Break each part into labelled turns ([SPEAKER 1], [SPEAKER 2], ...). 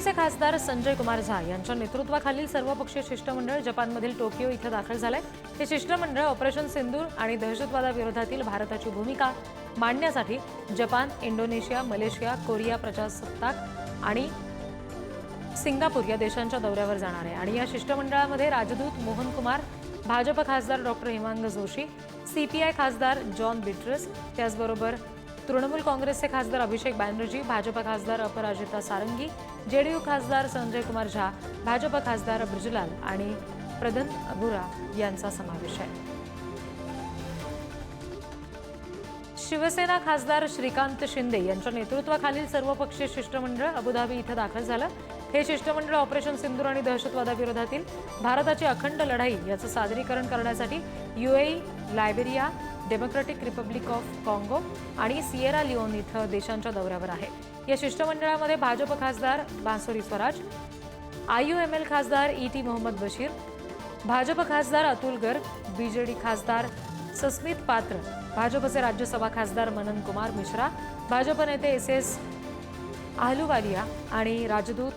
[SPEAKER 1] शिवसेनेचे खासदार संजय कुमार झा यांच्या नेतृत्वाखालील सर्वपक्षीय शिष्टमंडळ जपानमधील टोकियो इथं दाखल झालंय. हे शिष्टमंडळ ऑपरेशन सिंदूर आणि दहशतवादाविरोधातील भारताची भूमिका मांडण्यासाठी जपान इंडोनेशिया मलेशिया कोरिया प्रजासत्ताक आणि सिंगापूर या देशांच्या दौऱ्यावर जाणार आहे. आणि या शिष्टमंडळामध्ये राजदूत मोहन कुमार भाजप खासदार डॉक्टर हिमांग जोशी सीपीआय खासदार जॉन बिट्रस त्याचबरोबर तृणमूल काँग्रेसचे खासदार अभिषेक बॅनर्जी भाजप खासदार अपराजिता सारंगी जेडीयू खासदार संजय कुमार झा भाजप खासदार ब्रिजलाल आणि प्रदन अबुरा यांचा समावेश आहे. शिवसेना खासदार श्रीकांत शिंदे यांच्या नेतृत्वाखालील सर्वपक्षीय शिष्टमंडळ अबुधाबी इथं दाखल झालं. हे शिष्टमंडळ ऑपरेशन सिंदूर आणि दहशतवादाविरोधातील भारताची अखंड लढाई याचं सादरीकरण करण्यासाठी UAE Liberia democratic republic of काँगो आणि सिएरा लिओन इथं देशांच्या दौऱ्यावर आहे. या शिष्टमंडळामध्ये भाजप खासदार बांसुरी स्वराज आययूएमएल खासदार ई टी मोहम्मद बशीर भाजप खासदार अतुल गर्ग बीजेडी खासदार सस्मित पात्र भाजपचे राज्यसभा खासदार मनन कुमार मिश्रा भाजप नेते एस एस आहलुवालिया आणि राजदूत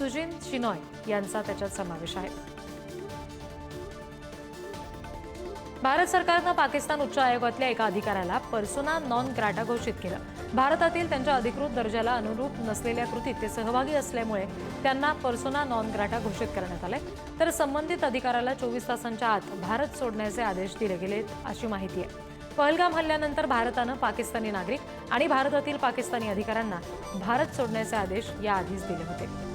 [SPEAKER 1] सुजिन शिनॉय यांचा त्याच्यात समावेश आहे. भारत सरकारनं पाकिस्तान उच्च आयोगातल्या एका अधिकाऱ्याला पर्सोना नॉन ग्राटा घोषित केलं. भारतातील त्यांच्या अधिकृत दर्जाला अनुरूप नसलेल्या कृतीत ते सहभागी असल्यामुळे त्यांना पर्सोना नॉन ग्राटा घोषित करण्यात आले तर संबंधित अधिकाऱ्याला चोवीस तासांच्या आत भारत सोडण्याचे आदेश दिले गेलेत अशी माहिती आहे. पहलगाम हल्ल्यानंतर भारतानं पाकिस्तानी नागरिक आणि भारतातील पाकिस्तानी अधिकाऱ्यांना भारत सोडण्याचे आदेश याआधीच दिले होते.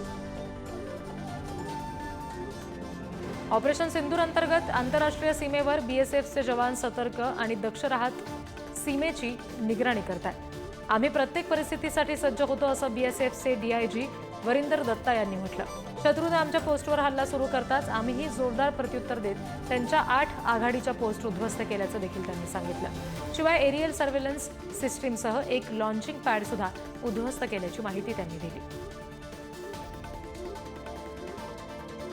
[SPEAKER 1] ऑपरेशन सिंदूर अंतर्गत आंतरराष्ट्रीय सीमेवर बीएसएफचे जवान सतर्क आणि दक्ष राहत सीमेची निगराणी करतात आम्ही प्रत्येक परिस्थितीसाठी सज्ज होतो असं बीएसएफचे डीआयजी वरिंदर दत्ता यांनी म्हटलं. शत्रूने आमच्या पोस्टवर हल्ला सुरू करताच आम्हीही जोरदार प्रत्युत्तर देत त्यांच्या आठ आघाडीच्या पोस्ट उद्ध्वस्त केल्याचं देखील त्यांनी सांगितलं. शिवाय एरियल सर्व्हेलन्स सिस्टीमसह एक लॉन्चिंग पॅडसुद्धा उद्ध्वस्त केल्याची माहिती त्यांनी दिली.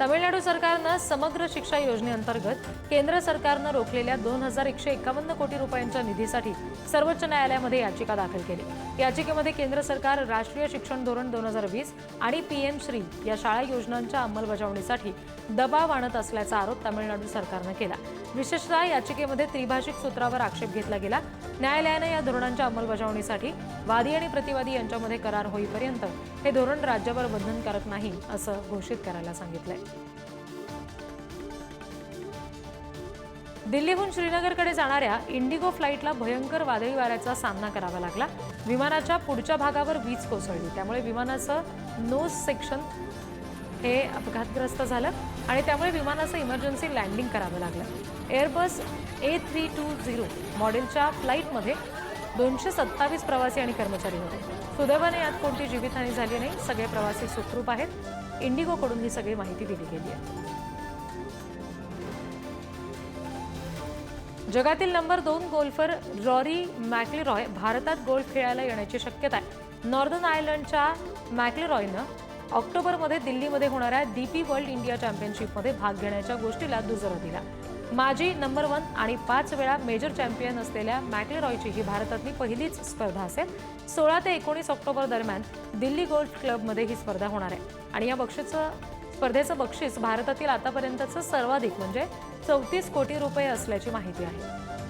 [SPEAKER 1] तमिळनाडू सरकारनं समग्र शिक्षा योजनेअंतर्गत केंद्र सरकारनं रोखलेल्या दोन हजार एकशे एकावन्न कोटी रुपयांच्या निधीसाठी सर्वोच्च न्यायालयामध्ये याचिका दाखल केली. याचिकेमध्ये केंद्र सरकार राष्ट्रीय शिक्षण धोरण दोन हजार वीस आणि पीएम श्री या शाळा योजनांच्या अंमलबजावणीसाठी दबाव आणत असल्याचा आरोप तमिळनाडू सरकारनं केला. विशेषतः याचिकेमध्ये त्रिभाषिक सूत्रावर आक्षेप घेतला गेला. न्यायालयानं या धोरणांच्या अंमलबजावणीसाठी वादी आणि प्रतिवादी यांच्यामध्ये करार होईपर्यंत हे धोरण राज्यावर बंधनकारक नाही असं घोषित करायला सांगितलंय. दिल्लीहून श्रीनगरकडे जाणाऱ्या इंडिगो फ्लाईटला भयंकर वादळी वाऱ्याचा सामना करावा लागला. विमानाच्या पुढच्या भागावर वीज कोसळली. त्यामुळे विमानाचं नोज सेक्शन हे अपघातग्रस्त झालं आणि त्यामुळे विमानाचं इमर्जन्सी लँडिंग करावं लागलं. Airbus A three two zero मॉडेलच्या फ्लाईटमध्ये दोनशे सत्तावीस प्रवासी आणि कर्मचारी होते. सुदैवाने यात कोणती जीवितहानी झाली नाही सगळे प्रवासी सुखरूप आहेत. इंडिगोकडून ही सगळी माहिती दिली गेली आहे. जगातील नंबर दोन गोल्फर रॉरी मॅक्लिरॉय भारतात गोल्फ खेळायला येण्याची शक्यता आहे. नॉर्दर्न आयर्लंडच्या मॅक्लिरॉयनं ऑक्टोबरमध्ये दिल्लीमध्ये होणाऱ्या डीपी वर्ल्ड इंडिया चॅम्पियनशिपमध्ये भाग घेण्याच्या गोष्टीला दुजोरा दिला. माजी नंबर वन आणि पाच वेळा मेजर चॅम्पियन असलेल्या मॅक्लेरॉयची ही भारतातली पहिलीच स्पर्धा असेल. सोळा ते एकोणीस ऑक्टोबर दरम्यान दिल्ली गोल्फ क्लबमध्ये ही स्पर्धा होणार आहे. आणि या बक्षीचं स्पर्धेचं बक्षीस भारतातील आतापर्यंतचं सर्वाधिक म्हणजे चौतीस कोटी रुपये असल्याची माहिती आहे.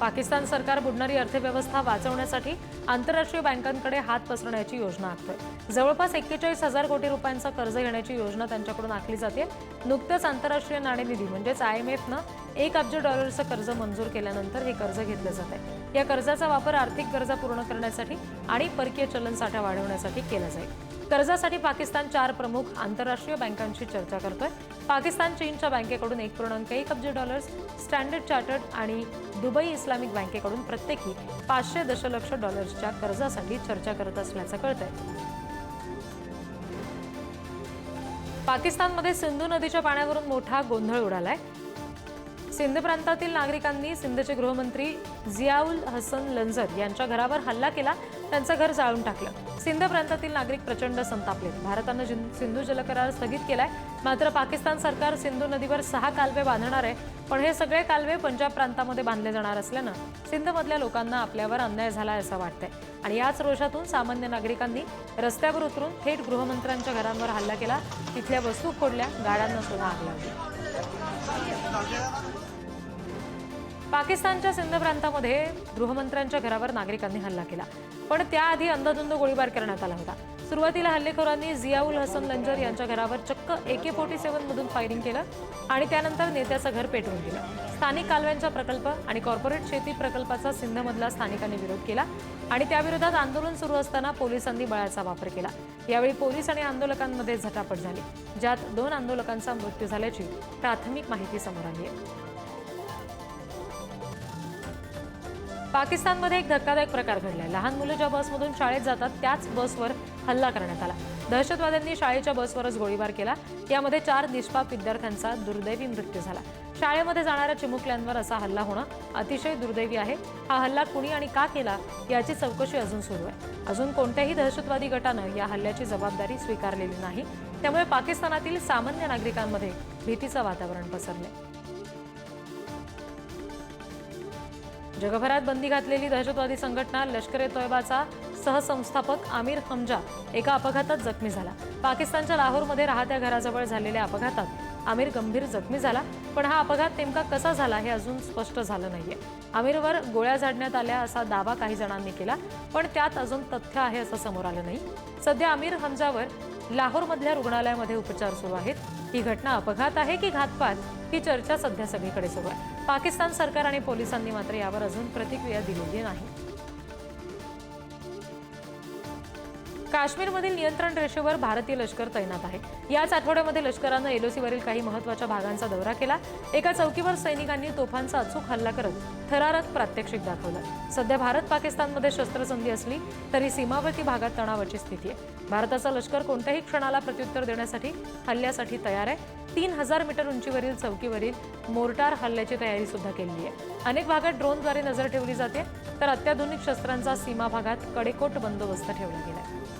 [SPEAKER 1] पाकिस्तान सरकार बुडणारी अर्थव्यवस्था वाचवण्यासाठी आंतरराष्ट्रीय बँकांकडे हात पसरण्याची योजना आखतोय जवळपास एक्केचाळीस हजार कोटी रुपयांचं कर्ज घेण्याची योजना त्यांच्याकडून आखली जाते. नुकतंच आंतरराष्ट्रीय नाणेनिधी म्हणजेच आय एम एफनं एक अब्ज डॉलरचं कर्ज मंजूर केल्यानंतर हे कर्ज घेतलं जात आहे या कर्जाचा वापर आर्थिक गरजा पूर्ण करण्यासाठी आणि परकीय चलन साठा वाढवण्यासाठी केला जाईल. कर्जासाठी पाकिस्तान चार प्रमुख आंतरराष्ट्रीय बँकांशी चर्चा करतोय. पाकिस्तान चीनच्या बँकेकडून एक पूर्णांक एक अब्ज डॉलर्स स्टँडर्ड चार्टर्ड आणि दुबई इस्लामिक बँकेकडून प्रत्येकी पाचशे दशलक्ष डॉलर्सच्या कर्जासाठी चर्चा करत असल्याचं कळतंय. पाकिस्तानमध्ये सिंधू नदीच्या पाण्यावरून मोठा गोंधळ उडालाय. सिंध प्रांतातील नागरिकांनी सिंधचे गृहमंत्री जियाउल हसन लंजर यांच्या घरावर हल्ला केला त्यांचं घर जाळून टाकलं. सिंध प्रांतातील नागरिक प्रचंड संतापले भारतानं सिंधू जलकरार स्थगित केलाय. मात्र पाकिस्तान सरकार सिंधू नदीवर सहा कालवे बांधणार आहे पण हे सगळे कालवे पंजाब प्रांतामध्ये बांधले जाणार असल्यानं सिंधमधल्या लोकांना आपल्यावर अन्याय झाला असं वाटतंय. आणि याच रोषातून सामान्य नागरिकांनी रस्त्यावर उतरून थेट गृहमंत्र्यांच्या घरांवर हल्ला केला. तिथल्या वस्तू फोडल्या गाड्यांना सुद्धा आग लावली पाकिस्तानच्या सिंध प्रांतामध्ये गृहमंत्र्यांच्या घरावर नागरिकांनी हल्ला केला. पण त्याआधी अंदाधुंद गोळीबार करण्यात आला होता. सुरुवातीला हल्लेखोरांनी जियाउल हसन लंजर यांच्या घरावर चक्क ए के फोर्टी सेव्हन मधून फायरिंग केलं आणि त्यानंतर नेत्याचं घर पेटवून दिलं. स्थानिक कालव्यांचा प्रकल्प आणि कॉर्पोरेट शेती प्रकल्पाचा सिंधमधला स्थानिकांनी विरोध केला आणि त्याविरोधात आंदोलन सुरू असताना पोलिसांनी बळाचा वापर केला. यावेळी पोलीस आणि आंदोलकांमध्ये झटापट झाली ज्यात दोन आंदोलकांचा मृत्यू झाल्याची प्राथमिक माहिती समोर आली आहे. पाकिस्तानमध्ये एक धक्कादायक प्रकार घडलाय. लहान मुलं ज्या बसमधून शाळेत जातात त्याच बसवर हल्ला करण्यात आला. दहशतवाद्यांनी शाळेच्या बसवरच गोळीबार केला. यामध्ये चार निष्पाप विद्यार्थ्यांचा दुर्दैवी मृत्यू झाला. शाळेमध्ये जाणाऱ्या चिमुकल्यांवर असा हल्ला होणं अतिशय दुर्दैवी आहे. हा हल्ला कुणी आणि का केला याची चौकशी अजून सुरू आहे. अजून कोणत्याही दहशतवादी गटानं या हल्ल्याची जबाबदारी स्वीकारलेली नाही. त्यामुळे पाकिस्तानातील सामान्य नागरिकांमध्ये भीतीचं वातावरण पसरलंय. जगभरात बंदी घातलेली दहशतवादी संघटना लष्कर ए तोयबाचा सहसंस्थापक आमिर हमजा एका अपघातात जखमी झाला. पाकिस्तानच्या लाहोरमध्ये राहत्या घराजवळ झालेल्या अपघातात आमिर गंभीर जखमी झाला पण हा अपघात नेमका कसा झाला हे अजून स्पष्ट झालं नाहीये. आमिरवर गोळ्या झाडण्यात आल्या असा दावा काही जणांनी केला पण त्यात अजून तथ्य आहे असं समोर आलं नाही. सध्या आमिर हमजावर लाहोरमधल्या रुग्णालयामध्ये उपचार सुरू आहेत. ही घटना अपघात आहे की घातपात? ही चर्चा सध्या सगळीकडे सुरू आहे. पाकिस्तान सरकार आणि पोलिसांनी मात्र यावर अजून प्रतिक्रिया दिलेली नाही. काश्मीरमधील नियंत्रण रेषेवर भारतीय लष्कर तैनात आहे. याच आठवड्यामध्ये लष्करानं एलओसीवरील काही महत्त्वाच्या भागांचा दौरा केला. एका चौकीवर सैनिकांनी तोफांचा अचूक हल्ला करत थरारक प्रात्यक्षिक दाखवलं. सध्या भारत पाकिस्तानमध्ये शस्त्रसंधी असली तरी सीमावर्ती भागात तणावाची स्थिती आहे. भारताचं लष्कर कोणत्याही क्षणाला प्रत्युत्तर देण्यासाठी हल्ल्यासाठी तयार आहे. तीन हजार मीटर उंचीवरील चौकीवरील मोर्टार हल्ल्याची तयारी सुद्धा केलेली आहे. अनेक भागात ड्रोनद्वारे नजर ठेवली जाते तर अत्याधुनिक शस्त्रांचा सीमा भागात कडेकोट बंदोबस्त ठेवला गेला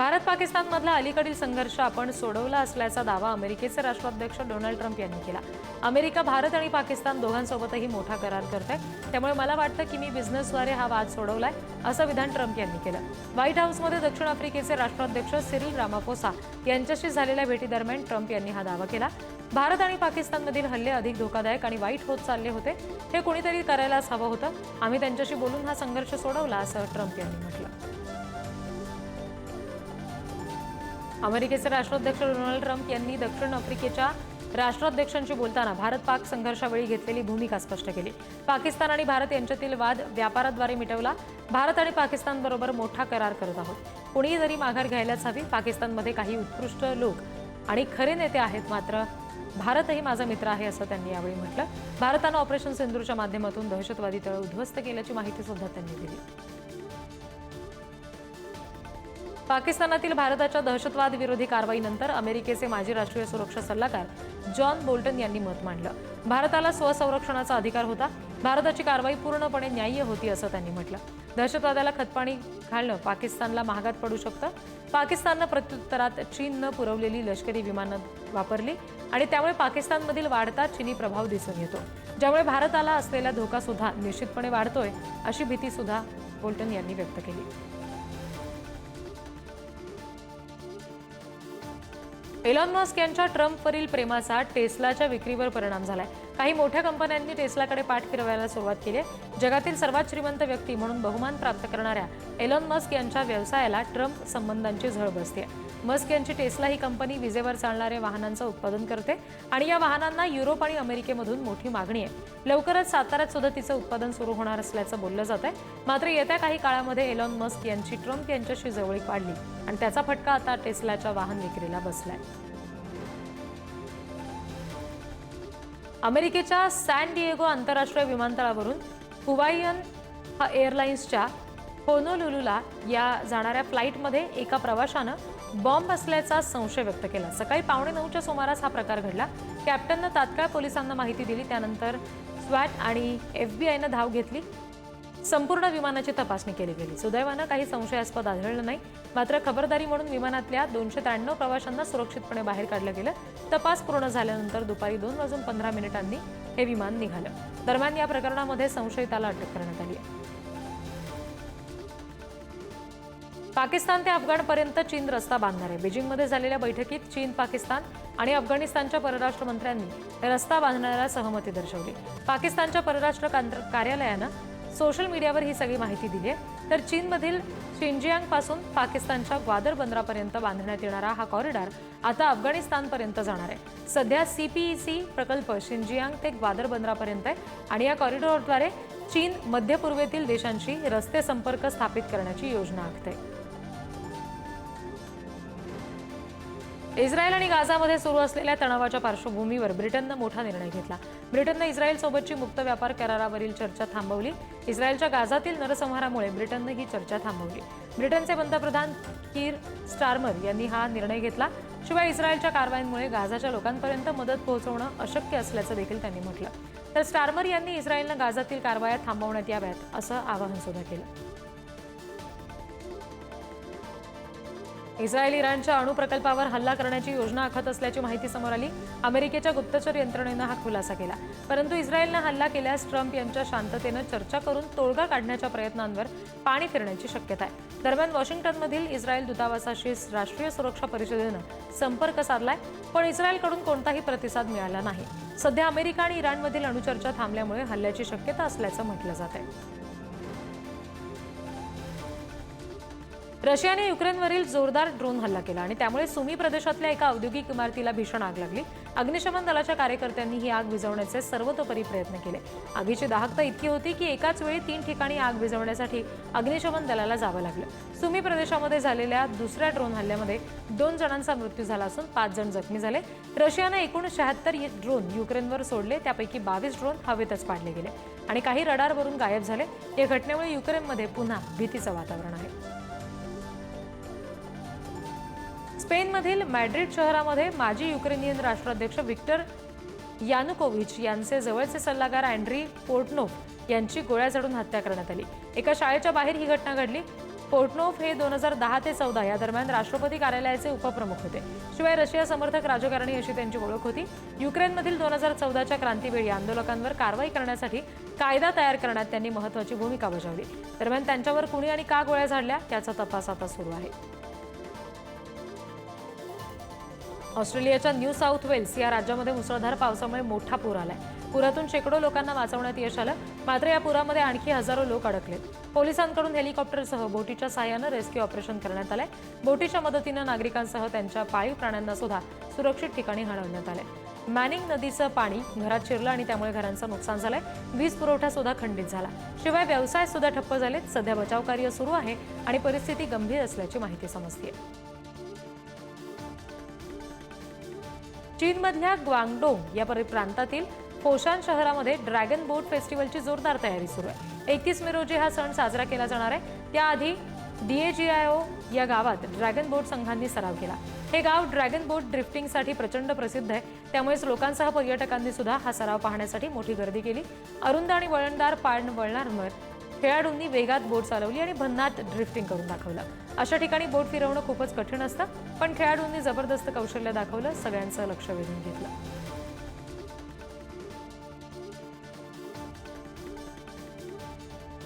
[SPEAKER 1] भारत पाकिस्तानमधला अलीकडील संघर्ष आपण सोडवला असल्याचा दावा अमेरिकेचे राष्ट्राध्यक्ष डोनाल्ड ट्रम्प यांनी केला. अमेरिका भारत आणि पाकिस्तान दोघांसोबतही मोठा करार करत आहे त्यामुळे मला वाटतं की मी बिझनेसद्वारे हा वाद सोडवलाय असं विधान ट्रम्प यांनी केलं. व्हाईट हाऊसमध्ये दक्षिण आफ्रिकेचे राष्ट्राध्यक्ष सिरिल रामाफोसा यांच्याशी झालेल्या भेटीदरम्यान ट्रम्प यांनी हा दावा केला. भारत आणि पाकिस्तानमधील हल्ले अधिक धोकादायक आणि वाईट होत चालले होते. हे कोणीतरी करायलाच हवं होतं. आम्ही त्यांच्याशी बोलून हा संघर्ष सोडवला असं ट्रम्प यांनी म्हटलं. अमेरिकेचे राष्ट्राध्यक्ष डोनाल्ड ट्रम्प यांनी दक्षिण आफ्रिकेच्या राष्ट्राध्यक्षांशी बोलताना भारत पाक संघर्षावेळी घेतलेली भूमिका स्पष्ट केली. पाकिस्तान आणि भारत यांच्यातील वाद व्यापाराद्वारे मिटवला. भारत आणि पाकिस्तानबरोबर मोठा करार करत आहोत. कोणीही जरी माघार घ्यायलाच हवी पाकिस्तानमध्ये काही उत्कृष्ट लोक आणि खरे नेते आहेत मात्र भारतही माझा मित्र आहे असं त्यांनी यावेळी म्हटलं. भारतानं ऑपरेशन सिंधूरच्या माध्यमातून दहशतवादी तळ उद्ध्वस्त केल्याची माहिती सुद्धा त्यांनी दिली. पाकिस्तानातील भारताच्या दहशतवाद विरोधी कारवाईनंतर अमेरिकेचे माजी राष्ट्रीय सुरक्षा सल्लागार जॉन बोल्टन यांनी मत मांडलं. भारताला स्वसंरक्षणाचा अधिकार होता. भारताची कारवाई पूर्णपणे न्याय्य होती असं त्यांनी म्हटलं. दहशतवादाला खतपाणी घालणं पाकिस्तानला महागात पडू शकतं. पाकिस्ताननं प्रत्युत्तरात चीननं पुरवलेली लष्करी विमानं वापरली आणि त्यामुळे पाकिस्तानमधील वाढता चीनी प्रभाव दिसून येतो. ज्यामुळे भारताला असलेला धोका सुद्धा निश्चितपणे वाढतोय अशी भीती सुद्धा बोल्टन यांनी व्यक्त केली. एलॉन मस्क यांच्या ट्रम्पवरील प्रेमाचा टेस्लाच्या विक्रीवर परिणाम झालाय. काही मोठ्या कंपन्यांनी टेस्लाकडे पाठ फिरवायला सुरुवात केली आहे. जगातील सर्वात श्रीमंत व्यक्ती म्हणून बहुमान प्राप्त करणाऱ्या एलॉन मस्क यांच्या व्यवसायाला ट्रम्प संबंधांची झळ बसते. मस्क यांची टेस्ला ही कंपनी विजेवर चालणाऱ्या वाहनांचं उत्पादन करते आणि या वाहनांना युरोप आणि अमेरिकेमधून मोठी मागणी आहे. लवकरच साताऱ्यात सुद्धा तिचं उत्पादन सुरू होणार असल्याचं बोललं जात आहे. मात्र येत्या काही काळामध्ये एलॉन मस्क यांची ट्रम्प यांच्याशी जवळीक वाढली आणि त्याचा फटका आता टेस्लाच्या वाहन विक्रीला बसलाय. अमेरिकेच्या सॅन डिएगो आंतरराष्ट्रीय विमानतळावरून हुवाईयन एअरलाइन्सच्या होनोलुलूला या जाणाऱ्या फ्लाईटमध्ये एका प्रवाशानं बॉम्ब असल्याचा संशय व्यक्त केला. सकाळी पावणे नऊच्या सुमारास हा प्रकार घडला. कॅप्टननं तात्काळ पोलिसांना माहिती दिली. त्यानंतर स्वॅट आणि एफबीआयनं धाव घेतली. संपूर्ण विमानाची तपासणी केली गेली. सुदैवानं काही संशयास्पद आढळलं नाही. मात्र खबरदारी म्हणून विमानातल्या दोनशे त्र्याण्णव प्रवाशांना सुरक्षितपणे बाहेर काढलं गेलं. तपास पूर्ण झाल्यानंतर दुपारी दोन वाजून पंधरा मिनिटांनी हे विमान निघालं. दरम्यान या प्रकरणामध्ये संशयिताला अटक करण्यात आली आहे. पाकिस्तान ते अफगाणपर्यंत चीन रस्ता बांधणार. आहे बीजिंगमध्ये झालेल्या बैठकीत चीन पाकिस्तान आणि अफगाणिस्तानच्या परराष्ट्र मंत्र्यांनी रस्ता बांधण्याला सहमती दर्शवली. पाकिस्तानच्या परराष्ट्र कार्यालयानं सोशल मीडियावर ही सगळी माहिती दिली आहे. तर चीनमधील शिंजियांगपासून पाकिस्तानच्या ग्वादर बंदरापर्यंत बांधण्यात येणारा हा कॉरिडॉर आता अफगाणिस्तानपर्यंत जाणार आहे. सध्या सीपीईसी प्रकल्प शिंजियांग ते ग्वादर बंदरापर्यंत आहे आणि या कॉरिडॉरद्वारे चीन मध्य पूर्वेतील देशांशी रस्ते संपर्क स्थापित करण्याची योजना आखते. इस्रायल आणि गाझामध्ये सुरू असलेल्या तणावाच्या पार्श्वभूमीवर ब्रिटननं मोठा निर्णय घेतला. ब्रिटननं इस्रायलसोबतची मुक्त व्यापार करारावरील चर्चा थांबवली. इस्रायलच्या गाझातील नरसंहारामुळे ब्रिटननं ही चर्चा थांबवली. ब्रिटनचे पंतप्रधान कीर स्टार्मर यांनी हा निर्णय घेतला. शिवाय इस्रायलच्या कारवायांमुळे गाझाच्या लोकांपर्यंत मदत पोहोचवणं अशक्य असल्याचं देखील त्यांनी म्हटलं. तर स्टार्मर यांनी इस्रायलनं गाझातील कारवाया थांबवण्यात याव्यात असं आवाहन सुद्धा केलं. इस्रायल इराणच्या अणुप्रकल्पावर हल्ला करण्याची योजना आखत असल्याची माहिती समोर आली. अमेरिकेच्या गुप्तचर यंत्रणेनं हा खुलासा केला. परंतु इस्रायलनं हल्ला केल्यास ट्रम्प यांच्या शांततेनं चर्चा करून तोडगा काढण्याच्या प्रयत्नांवर पाणी फिरण्याची शक्यता आहे. दरम्यान वॉशिंग्टनमधील इस्रायल दूतावासाशी राष्ट्रीय सुरक्षा परिषदेनं संपर्क साधलाय पण इस्रायलकडून कोणताही प्रतिसाद मिळाला नाही. सध्या अमेरिका आणि इराणमधील अणुचर्चा थांबल्यामुळे हल्ल्याची शक्यता असल्याचं म्हटलं जात आहे रशियाने युक्रेनवरील जोरदार ड्रोन हल्ला केला आणि त्यामुळे सुमी प्रदेशातल्या एका औद्योगिक इमारतीला भीषण आग लागली. अग्निशमन दलाच्या कार्यकर्त्यांनी ही आग विझवण्याचे सर्वतोपरी प्रयत्न केले. आगीची दाहकता इतकी होती की एकाच वेळी तीन ठिकाणी आग विझवण्यासाठी अग्निशमन दलाला जावं लागलं. सुमी प्रदेशामध्ये झालेल्या दुसऱ्या ड्रोन हल्ल्यामध्ये दोन जणांचा मृत्यू झाला असून पाच जण जखमी झाले. रशियानं एकूण शहात्तर ड्रोन युक्रेनवर सोडले. त्यापैकी बावीस ड्रोन हवेतच पाडले गेले आणि काही रडारवरून गायब झाले. या घटनेमुळे युक्रेनमध्ये पुन्हा भीतीचं वातावरण आहे. स्पेनमधील मॅड्रिड शहरामध्ये माजी युक्रेनियन राष्ट्राध्यक्ष विक्टर यानुकोविच यांचे जवळचे सल्लागार अँड्री पोर्टनोफ यांची गोळ्या झडून हत्या करण्यात आली. एका शाळेच्या बाहेर ही घटना घडली. पोर्टनोफ हे दोन हजार दहा ते चौदा या दरम्यान राष्ट्रपती कार्यालयाचे उपप्रमुख होते. शिवाय रशिया समर्थक राजकारणी अशी त्यांची ओळख होती. युक्रेनमधील दोन हजार चौदाच्या क्रांतीवेळी आंदोलकांवर कारवाई करण्यासाठी कायदा तयार करण्यात त्यांनी महत्वाची भूमिका बजावली. दरम्यान त्यांच्यावर कुणी आणि का गोळ्या झाडल्या त्याचा तपास आता सुरू आहे. ऑस्ट्रेलियाच्या न्यू साऊथ वेल्स या राज्यामध्ये मुसळधार पावसामुळे मोठा पूर आलाय. पुरातून शेकडो लोकांना वाचवण्यात यश आलं. मात्र या पुरामध्ये आणखी हजारो लोक अडकलेत. पोलिसांकडून हेलिकॉप्टरसह बोटीच्या साहाय्यानं रेस्क्यू ऑपरेशन करण्यात आलंय. बोटीच्या मदतीनं नागरिकांसह त्यांच्या पाळीव प्राण्यांना सुद्धा सुरक्षित ठिकाणी हलवण्यात आलंय. मॅनिंग नदीचं पाणी घरात शिरलं आणि त्यामुळे घरांचं नुकसान झालंय. वीज पुरवठा सुद्धा खंडित झाला. शिवाय व्यवसाय सुद्धा ठप्प झालेत. सध्या बचाव कार्य सुरू आहे आणि परिस्थिती गंभीर असल्याची माहिती समजते चीनमधल्या ग्वांगडोंग या परि- प्रांतातील फोशान शहरामध्ये ड्रॅगन बोट फेस्टिवलची जोरदार तयारी सुरू आहे. एकतीस मे रोजी हा सण साजरा केला जाणार आहे. त्याआधी डीएजीआयओ या गावात ड्रॅगन बोट संघांनी सराव केला. हे गाव ड्रॅगन बोट ड्रिफ्टिंगसाठी प्रचंड प्रसिद्ध आहे. त्यामुळेच लोकांसह पर्यटकांनी सुद्धा हा सराव पाहण्यासाठी मोठी गर्दी केली. अरुंद आणि वळणदार पाण वळणांवर खेळाडूंनी वेगात बोट चालवली आणि भन्नाट ड्रिफ्टिंग करून दाखवलं. अशा ठिकाणी बोट फिरवणं खूपच कठीण असतं पण खेळाडूंनी जबरदस्त कौशल्य दाखवलं सगळ्यांचं लक्ष वेधून घेतलं.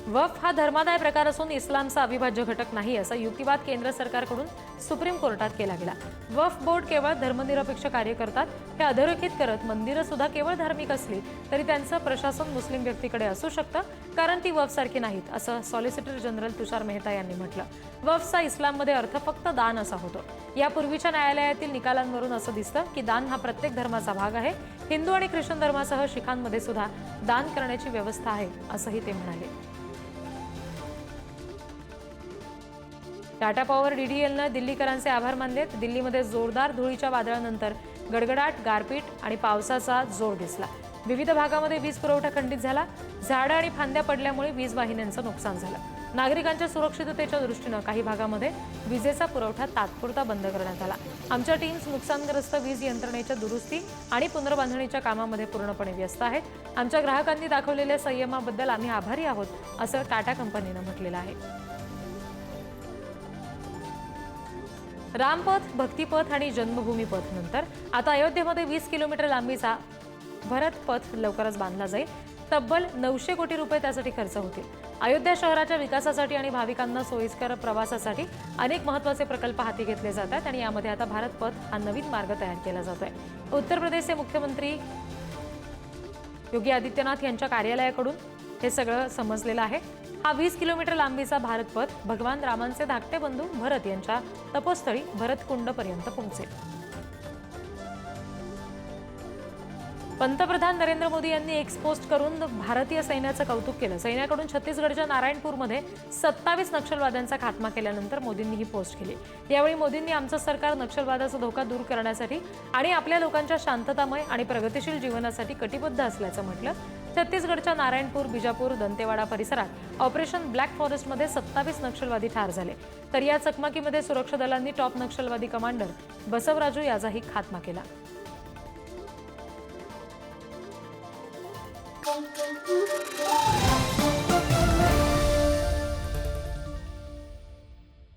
[SPEAKER 1] वफ हा धर्मादाय प्रकार असून इस्लामचा अविभाज्य घटक नाही असा युक्तिवाद केंद्र सरकारकडून सुप्रीम कोर्टात केला गेला. वफ बोर्ड केवळ धर्मनिरपेक्ष कार्य करतात हे अधोरेखित करत मंदिरं सुद्धा केवळ धार्मिक असली तरी त्यांचं प्रशासन मुस्लिम व्यक्तीकडे असू शकतं कारण ती वफ सारखी नाहीत असं सॉलिसिटर जनरल तुषार मेहता यांनी म्हटलं. वफचा इस्लाममध्ये अर्थ फक्त दान असा होतो. यापूर्वीच्या न्यायालयातील निकालांवरून असं दिसतं की दान हा प्रत्येक धर्माचा भाग आहे. हिंदू आणि ख्रिश्चन धर्मासह शिखांमध्ये सुद्धा दान करण्याची व्यवस्था आहे असंही ते म्हणाले. टाटा पॉवर डीडीएलनं दिल्लीकरांचे आभार मानलेत. दिल्लीमध्ये जोरदार धुळीच्या वादळानंतर गडगडाट गारपीट आणि पावसाचा जोर दिसला. विविध भागामध्ये वीज पुरवठा खंडित झाला. झाडं आणि फांद्या पडल्यामुळे वीज वाहिन्यांचं नुकसान झालं. नागरिकांच्या सुरक्षिततेच्या दृष्टीनं काही भागामध्ये विजेचा पुरवठा तात्पुरता बंद करण्यात आला. आमच्या टीम्स नुकसानग्रस्त वीज यंत्रणेच्या दुरुस्ती आणि पुनर्बांधणीच्या कामामध्ये पूर्णपणे व्यस्त आहेत. आमच्या ग्राहकांनी दाखवलेल्या संयमाबद्दल आम्ही आभारी आहोत असं टाटा कंपनीनं म्हटलेलं आहे. रामपथ भक्तिपथ आणि जन्मभूमी पथ नंतर आता अयोध्येमध्ये वीस किलोमीटर लांबीचा भरत पथ लवकरच बांधला जाईल. तब्बल नऊशे कोटी रुपये त्यासाठी खर्च होतील. अयोध्या शहराच्या विकासासाठी आणि भाविकांना सोयीस्कर प्रवासासाठी अनेक महत्त्वाचे प्रकल्प हाती घेतले जातात आणि यामध्ये आता भारत पथ हा नवीन मार्ग तयार केला जातोय. उत्तर प्रदेशचे मुख्यमंत्री योगी आदित्यनाथ यांच्या कार्यालयाकडून हे सगळं समजलेलं आहे. हा वीस किलोमीटर लांबीचा भारतपथ भगवान रामांचे धाकटे बंधू भरत यांच्या तपोस्थळी भरतकुंडपर्यंत पोहोचेल. पंतप्रधान नरेंद्र मोदी यांनी एक्स पोस्ट करून भारतीय सैन्याचं कौतुक केलं. सैन्याकडून छत्तीसगडच्या नारायणपूरमध्ये सत्तावीस नक्षलवाद्यांचा खात्मा केल्यानंतर मोदींनी ही पोस्ट केली. यावेळी मोदींनी आमचं सरकार नक्षलवादाचा धोका दूर करण्यासाठी आणि आपल्या लोकांच्या शांततामय आणि प्रगतिशील जीवनासाठी कटिबद्ध असल्याचं म्हटलं. छत्तीसगडच्या नारायणपूर बिजापूर दंतेवाडा परिसरात ऑपरेशन ब्लॅक फॉरेस्टमध्ये सत्तावीस नक्षलवादी ठार झाले तर या चकमकीमध्ये सुरक्षा दलांनी टॉप नक्षलवादी कमांडर बसवराजू याचाही खात्मा केला
[SPEAKER 2] Thank you.